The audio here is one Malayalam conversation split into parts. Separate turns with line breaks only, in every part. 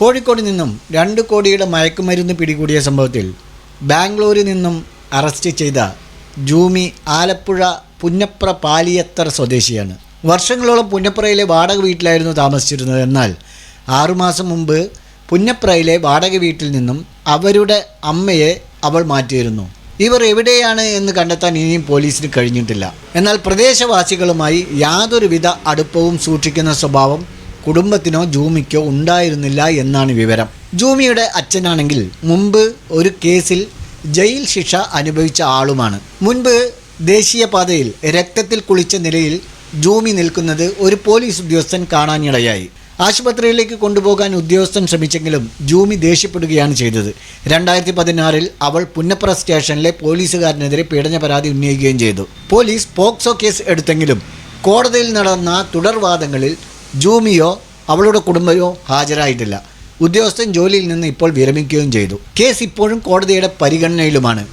കോഴിക്കോട് നിന്നും രണ്ട് കോടിയുടെ മയക്കുമരുന്ന് പിടികൂടിയ സംഭവത്തിൽ ബാംഗ്ലൂരിൽ നിന്നും അറസ്റ്റ് ചെയ്ത ജൂമി ആലപ്പുഴ പുന്നപ്ര പാലിയത്തർ സ്വദേശിയാണ്. വർഷങ്ങളോളം പുന്നപ്രയിലെ വാടക വീട്ടിലായിരുന്നു താമസിച്ചിരുന്നത്. എന്നാൽ ആറുമാസം മുമ്പ് പുന്നപ്രയിലെ വാടക വീട്ടിൽ നിന്നും അവരുടെ അമ്മയെ അവൾ മാറ്റിയിരുന്നു. ഇവർ എവിടെയാണ് എന്ന് കണ്ടെത്താൻ ഇനിയും പോലീസിന് കഴിഞ്ഞിട്ടില്ല. എന്നാൽ പ്രദേശവാസികളുമായി യാതൊരുവിധ അടുപ്പവും സൂക്ഷിക്കുന്ന സ്വഭാവം കുടുംബത്തിനോ ജൂമിക്കോ ഉണ്ടായിരുന്നില്ല എന്നാണ് വിവരം. ജൂമിയുടെ അച്ഛനാണെങ്കിൽ മുമ്പ് ഒരു കേസിൽ ജയിൽ ശിക്ഷ അനുഭവിച്ച ആളുമാണ്. മുൻപ് ദേശീയപാതയിൽ രക്തത്തിൽ കുളിച്ച നിലയിൽ ജൂമി നിൽക്കുന്നത് ഒരു പോലീസ് ഉദ്യോഗസ്ഥൻ കാണാനിടയായി. ആശുപത്രിയിലേക്ക് കൊണ്ടുപോകാൻ ഉദ്യോഗസ്ഥൻ ശ്രമിച്ചെങ്കിലും ജൂമി ദേഷ്യപ്പെടുകയാണ് ചെയ്തത്. രണ്ടായിരത്തി പതിനാറിൽ അവൾ പുന്നപ്ര സ്റ്റേഷനിലെ പോലീസുകാരനെതിരെ പീഡന പരാതി ഉന്നയിക്കുകയും ചെയ്തു. പോലീസ് പോക്സോ കേസ് എടുത്തെങ്കിലും കോടതിയിൽ നടന്ന തുടർവാദങ്ങളിൽ ജൂമിയോ അവളുടെ കുടുംബമോ ഹാജരായിട്ടില്ല. ഉദ്യോഗസ്ഥൻ ജോലിയിൽ നിന്ന് ഇപ്പോൾ വിരമിക്കുകയും ചെയ്തു. കേസ് ഇപ്പോഴും കോടതിയുടെ പരിഗണനയിലുമാണ്.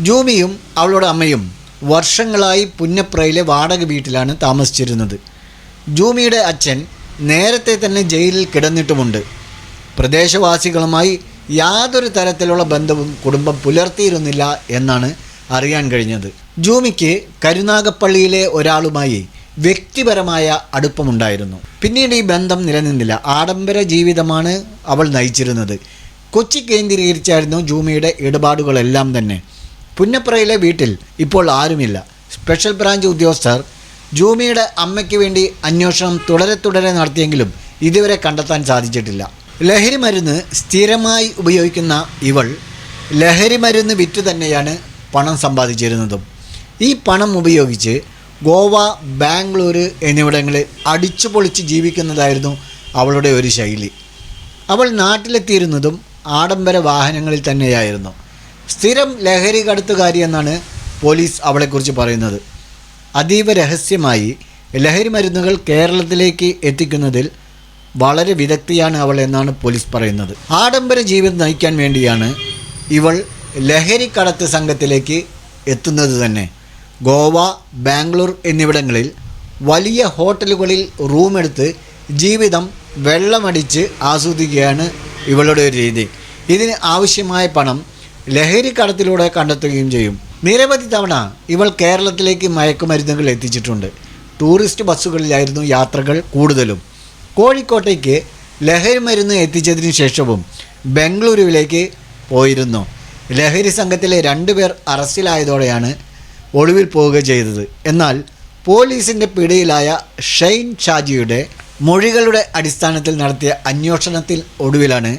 ജൂമിയും അവളുടെ അമ്മയും വർഷങ്ങളായി പുന്നപ്രയിലെ വാടക വീട്ടിലാണ് താമസിച്ചിരുന്നത്. ജൂമിയുടെ അച്ഛൻ നേരത്തെ തന്നെ ജയിലിൽ കിടന്നിട്ടുമുണ്ട്. പ്രദേശവാസികളുമായി യാതൊരു തരത്തിലുള്ള ബന്ധവും കുടുംബം പുലർത്തിയിരുന്നില്ല എന്നാണ് അറിയാൻ കഴിഞ്ഞത്. ജൂമിക്ക് കരുനാഗപ്പള്ളിയിലെ ഒരാളുമായി വ്യക്തിപരമായ അടുപ്പമുണ്ടായിരുന്നു. പിന്നീട് ഈ ബന്ധം നിലനിന്നില്ല. ആഡംബര ജീവിതമാണ് അവൾ നയിച്ചിരുന്നത്. കൊച്ചി കേന്ദ്രീകരിച്ചായിരുന്നു ജൂമിയുടെ ഇടപാടുകളെല്ലാം തന്നെ. പുന്നപ്രയിലെ വീട്ടിൽ ഇപ്പോൾ ആരുമില്ല. സ്പെഷ്യൽ ബ്രാഞ്ച് ഉദ്യോഗസ്ഥർ ജൂമിയുടെ അമ്മയ്ക്ക് വേണ്ടി അന്വേഷണം തുടരെ തുടരെ നടത്തിയെങ്കിലും ഇതുവരെ കണ്ടെത്താൻ സാധിച്ചിട്ടില്ല. ലഹരി മരുന്ന് സ്ഥിരമായി ഉപയോഗിക്കുന്ന ഇവൾ ലഹരി മരുന്ന് വിറ്റ് തന്നെയാണ് പണം സമ്പാദിച്ചിരുന്നതും. ഈ പണം ഉപയോഗിച്ച് ഗോവ ബാംഗ്ലൂർ എന്നിവിടങ്ങളിൽ അടിച്ചു പൊളിച്ച് ജീവിക്കുന്നതായിരുന്നു അവളുടെ ഒരു ശൈലി. അവൾ നാട്ടിലെത്തിയിരുന്നതും ആഡംബര വാഹനങ്ങളിൽ തന്നെയായിരുന്നു. സ്ഥിരം ലഹരി കടത്തുകാരി എന്നാണ് പോലീസ് അവളെക്കുറിച്ച് പറയുന്നത്. അതീവ രഹസ്യമായി ലഹരി മരുന്നുകൾ കേരളത്തിലേക്ക് എത്തിക്കുന്നതിൽ വളരെ വിദഗ്ധിയാണ് അവൾ എന്നാണ് പോലീസ് പറയുന്നത്. ആഡംബര ജീവിതം നയിക്കാൻ വേണ്ടിയാണ് ഇവൾ ലഹരി കടത്ത് സംഘത്തിലേക്ക് എത്തുന്നത് തന്നെ. ഗോവ ബാംഗ്ലൂർ എന്നിവിടങ്ങളിൽ വലിയ ഹോട്ടലുകളിൽ റൂമെടുത്ത് ജീവിതം വെള്ളമടിച്ച് ആസ്വദിക്കുകയാണ് ഇവളുടെ ഒരു രീതി. ഇതിന് ആവശ്യമായ പണം ലഹരി കടത്തിലൂടെ കണ്ടെത്തുകയും ചെയ്യും. നിരവധി തവണ ഇവൾ കേരളത്തിലേക്ക് മയക്കുമരുന്നുകൾ എത്തിച്ചിട്ടുണ്ട്. ടൂറിസ്റ്റ് ബസ്സുകളിലായിരുന്നു യാത്രകൾ കൂടുതലും. കോഴിക്കോട്ടേക്ക് ലഹരി മരുന്ന് എത്തിച്ചതിന് ശേഷവും ബംഗളൂരുവിലേക്ക് പോയിരുന്നു. ലഹരി സംഘത്തിലെ രണ്ടുപേർ അറസ്റ്റിലായതോടെയാണ് ഒളിവിൽ പോവുക ചെയ്തത്. എന്നാൽ പോലീസിന്റെ പിടിയിലായ ഷെയ്ൻ ഷാജിയുടെ മൊഴികളുടെ അടിസ്ഥാനത്തിൽ നടത്തിയ അന്വേഷണത്തിൽ ഒടുവിലാണ്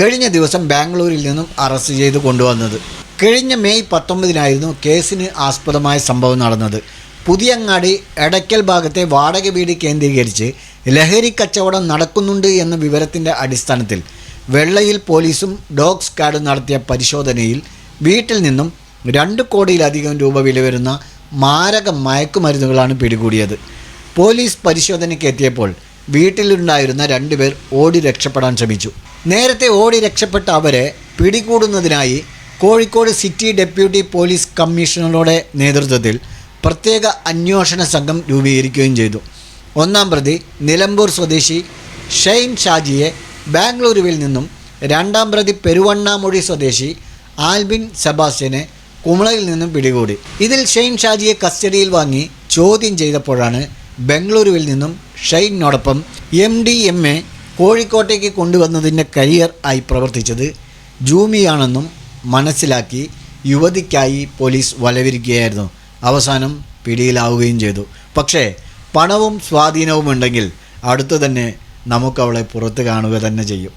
കഴിഞ്ഞ ദിവസം ബാംഗ്ലൂരിൽ നിന്നും അറസ്റ്റ് ചെയ്ത് കൊണ്ടുവന്നത്. കഴിഞ്ഞ മെയ് പത്തൊമ്പതിനായിരുന്നു കേസിന് ആസ്പദമായ സംഭവം നടന്നത്. പുതിയങ്ങാടി എടയ്ക്കൽ ഭാഗത്തെ വാടക വീട് കേന്ദ്രീകരിച്ച് ലഹരി കച്ചവടം നടക്കുന്നുണ്ട് എന്ന വിവരത്തിന്റെ അടിസ്ഥാനത്തിൽ വെള്ളയിൽ പോലീസും ഡോഗ് സ്ക്വാഡും നടത്തിയ പരിശോധനയിൽ വീട്ടിൽ നിന്നും രണ്ട് കോടിയിലധികം രൂപ വില വരുന്ന മാരക മയക്കുമരുന്നുകളാണ് പിടികൂടിയത്. പോലീസ് പരിശോധനയ്ക്ക് എത്തിയപ്പോൾ വീട്ടിലുണ്ടായിരുന്ന രണ്ടുപേർ ഓടി രക്ഷപ്പെടാൻ ശ്രമിച്ചു. നേരത്തെ ഓടി രക്ഷപ്പെട്ട അവരെ പിടികൂടുന്നതിനായി കോഴിക്കോട് സിറ്റി ഡെപ്യൂട്ടി പോലീസ് കമ്മീഷണറുടെ നേതൃത്വത്തിൽ പ്രത്യേക അന്വേഷണ സംഘം രൂപീകരിക്കുകയും ചെയ്തു. ഒന്നാം പ്രതി നിലമ്പൂർ സ്വദേശി ഷെയ്ൻ ഷാജിയെ ബാംഗ്ലൂരുവിൽ നിന്നും രണ്ടാം പ്രതി പെരുവണ്ണാമൊഴി സ്വദേശി ആൽബിൻ സെബാസ്റ്റ്യനെ കുമളയിൽ നിന്നും പിടികൂടി. ഇതിൽ ഷെയ്ൻ ഷാജിയെ കസ്റ്റഡിയിൽ വാങ്ങി ചോദ്യം ചെയ്തപ്പോഴാണ് ബംഗളൂരുവിൽ നിന്നും ഷെയ്നോടൊപ്പം എം ഡി എം എ കോഴിക്കോട്ടേക്ക് കൊണ്ടുവന്നതിന്റെ കരിയർ ആയി പ്രവർത്തിച്ചത് ജൂമിയാണെന്നും മനസ്സിലാക്കി യുവതിക്കായി പോലീസ് വലവിരിക്കുകയായിരുന്നു. അവസാനം പിടിയിലാവുകയും ചെയ്തു. പക്ഷേ പണവും സ്വാധീനവും ഉണ്ടെങ്കിൽ അടുത്തു തന്നെ നമുക്കവളെ പുറത്ത് കാണുക തന്നെ ചെയ്യും.